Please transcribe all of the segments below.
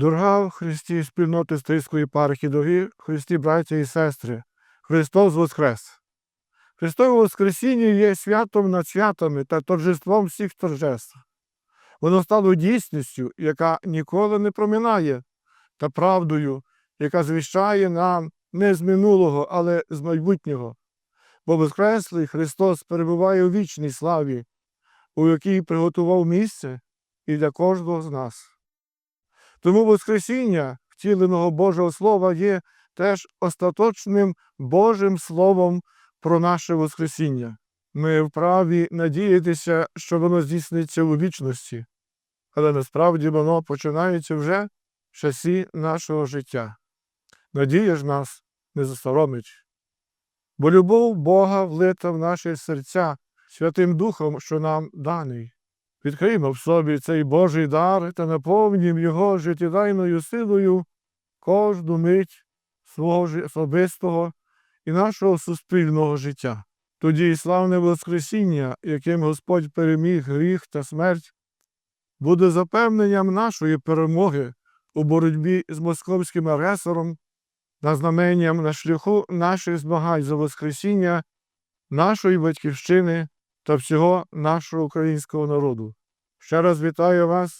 Дорога в Христі спільноти Стрийської пархії, дорогі Христі, браття і сестри, Христос Воскрес! Христове Воскресіння є святом над святами та торжеством всіх торжеств. Воно стало дійсністю, яка ніколи не проминає, та правдою, яка звіщає нам не з минулого, але з майбутнього. Бо Воскреслий Христос перебуває у вічній славі, у якій приготував місце і для кожного з нас. Тому Воскресіння втіленого Божого Слова є теж остаточним Божим Словом про наше Воскресіння. Ми вправі надіятися, що воно здійсниться у вічності, але насправді воно починається вже в часі нашого життя. Надія ж нас не засоромить. Бо любов Бога влита в наші серця Святим Духом, що нам даний. Відкриємо в собі цей Божий дар та наповнім його життєдайною силою кожну мить свого особистого і нашого суспільного життя. Тоді і славне Воскресіння, яким Господь переміг гріх та смерть, буде запевненням нашої перемоги у боротьбі з московським агресором та знаменням на шляху наших змагань за Воскресіння нашої батьківщини та всього нашого українського народу. Ще раз вітаю вас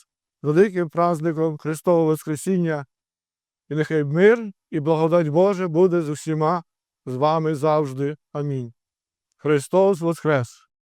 з великим праздником Христового Воскресіння, і нехай мир і благодать Божа буде з усіма з вами завжди. Амінь. Христос Воскрес!